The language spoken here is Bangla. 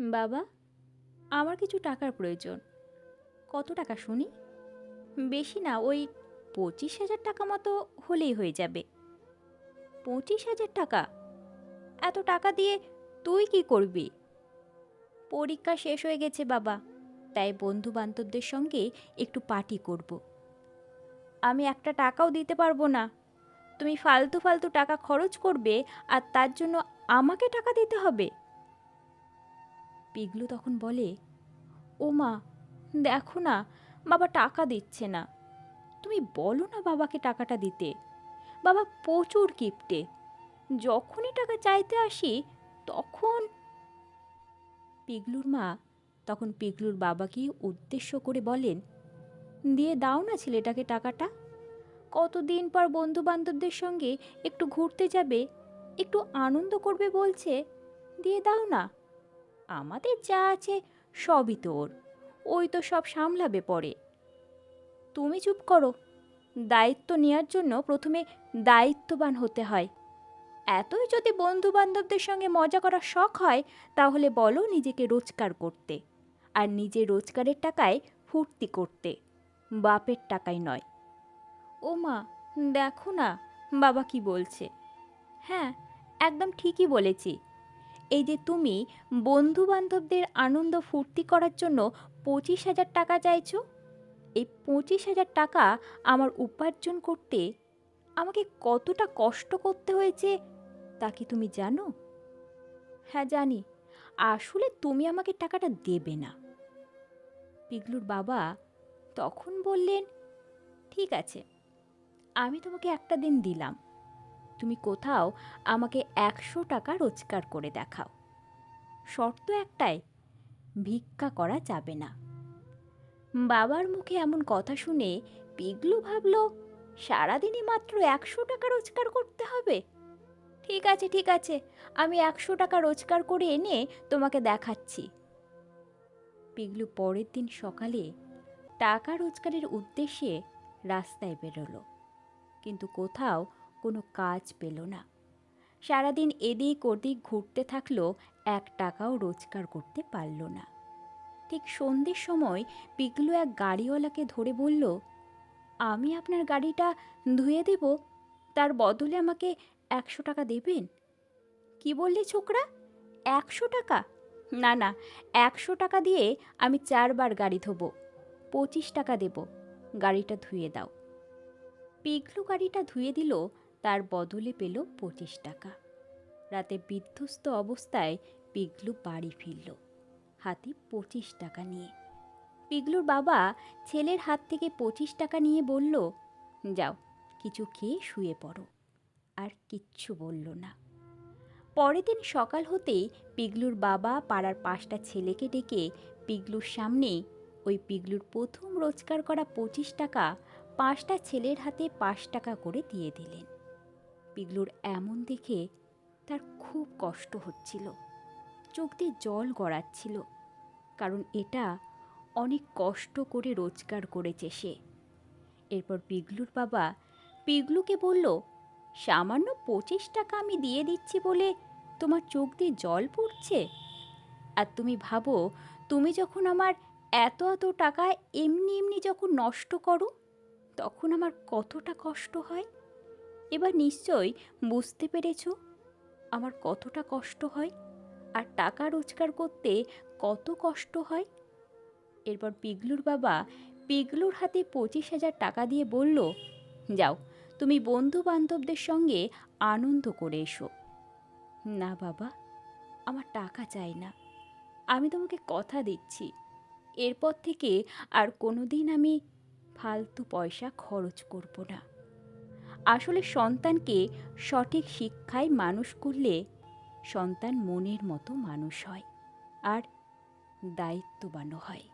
বাবা, আমার কিছু টাকার প্রয়োজন। কত টাকা শুনি? বেশি না, ওই পঁচিশ হাজার টাকা মতো হলেই হয়ে যাবে। পঁচিশ হাজার টাকা? এত টাকা দিয়ে তুই কি করবি? পরীক্ষা শেষ হয়ে গেছে বাবা, তাই বন্ধু বান্ধবদের সঙ্গে একটু পার্টি করব। আমি একটা টাকাও দিতে পারব না। তুমি ফালতু ফালতু টাকা খরচ করবে আর তার জন্য আমাকে টাকা দিতে হবে? পিগলু তখন বলে ও মা দেখো না, বাবা টাকা দিচ্ছে না। তুমি বলো না বাবাকে টাকাটা দিতে। বাবা প্রচুর কিপটে। যখনই টাকা চাইতে আসি, তখন পিগলুর মা তখন পিগলুর বাবাকে উদ্দেশ্য করে বলেন, দিয়ে দাও না ছেলেটাকে টাকাটা। কতদিন পর বন্ধু বান্ধবদের সঙ্গে একটু ঘুরতে যাবে, একটু আনন্দ করবে বলছে, দিয়ে দাও না। আমাদের যা আছে সবই তোর। ওই তো সব সামলাবে পরে। তুমি চুপ করো। দায়িত্ব নেওয়ার জন্য প্রথমে দায়িত্ববান হতে হয়। এতই যদি বন্ধু বান্ধবদের সঙ্গে মজা করার শখ হয়, তাহলে বলো নিজেকে রোজগার করতে। আর নিজের রোজগারের টাকায় ফুর্তি করতে। বাপের টাকায় নয়। ও মা দেখো না, বাবা কি বলছে। হ্যাঁ একদম ঠিকই বলেছি। এই যে তুমি বন্ধু বান্ধবদের আনন্দ ফুর্তি করার জন্য পঁচিশ হাজার টাকা চাইছো? এই পঁচিশ হাজার টাকা আমার উপার্জন করতে আমাকে কতটা কষ্ট করতে হয়েছে তা কি তুমি জানো? হ্যাঁ জানি। আসলে তুমি আমাকে টাকাটা দেবে না। পিগলুর বাবা তখন বললেন, ঠিক আছে, আমি তোমাকে একটা দিন দিলাম। তুমি কোথাও আমাকে একশো টাকা রোজগার করে দেখাও। শর্ত একটাই, ভিক্ষা করা যাবে না। বাবার মুখে এমন কথা শুনে পিগলু ভাবল, সারাদিনই মাত্র একশো টাকা রোজগার করতে হবে? ঠিক আছে ঠিক আছে, আমি একশো টাকা রোজগার করে এনে তোমাকে দেখাচ্ছি। পিগলু পরের দিন সকালে টাকা রোজগারের উদ্দেশ্যে রাস্তায় বেরোলো। কিন্তু কোথাও কাজ পেল না। সারাদিন এদিক ওদিক ঘুরতে থাকল এক টাকাও রোজগার করতে পারল না। ঠিক সন্ধ্যের সময় পিগলু এক গাড়িওয়ালাকে ধরে বলল, আমি আপনার গাড়িটা ধুয়ে দেব, তার বদলে আমাকে একশো টাকা দেবেন? কি বললি ছোকরা? একশো টাকা? না না, একশো টাকা দিয়ে আমি চারবার গাড়ি ধোবো, পঁচিশ টাকা দেব, গাড়িটা ধুয়ে দাও। পিগলু গাড়িটা ধুয়ে দিল তার বদলে পেল পঁচিশ টাকা। রাতে বিধ্বস্ত অবস্থায় পিগলু বাড়ি ফিরল হাতে পঁচিশ টাকা নিয়ে। পিগলুর বাবা ছেলের হাত থেকে পঁচিশ টাকা নিয়ে বলল, যাও, কিছু খেয়ে শুয়ে পড়ো। আর কিচ্ছু বলল না। পরের দিন সকাল হতেই পিগলুর বাবা পাড়ার পাঁচটা ছেলেকে ডেকে পিগলুর সামনে ওই পিগলুর প্রথম রোজগার করা পঁচিশ টাকা পাঁচটা ছেলের হাতে পাঁচ টাকা করে দিয়ে দিলেন। পিগলুর এমন দেখে তার খুব কষ্ট হচ্ছিল। চোখ দিয়ে জল গড়াচ্ছিল, কারণ এটা অনেক কষ্ট করে রোজগার করেছে সে। এরপর পিগলুর বাবা পিগলুকে বলল, সামান্য পঁচিশ টাকা আমি দিয়ে দিচ্ছি বলে তোমার চোখ দিয়ে জল পড়ছে? আর তুমি ভাবো, তুমি যখন আমার এত এত টাকা এমনি এমনি যখন নষ্ট করো, তখন আমার কতটা কষ্ট হয়? এবার নিশ্চয়ই বুঝতে পেরেছ আমার কতটা কষ্ট হয় আর টাকা রোজগার করতে কত কষ্ট হয়? এরপর পিগলুর বাবা পিগলুর হাতে পঁচিশ হাজার টাকা দিয়ে বলল, যাও, তুমি বন্ধু বান্ধবদের সঙ্গে আনন্দ করে এসো। না বাবা, আমার টাকা চাই না। আমি তোমাকে কথা দিচ্ছি। এরপর থেকে আর কোনো দিন আমি ফালতু পয়সা খরচ করব না। আসলে সন্তানকে সঠিক শিক্ষায় মানুষ করলে সন্তান মনের মতো মানুষ হয় আর দায়িত্ববানও হয়।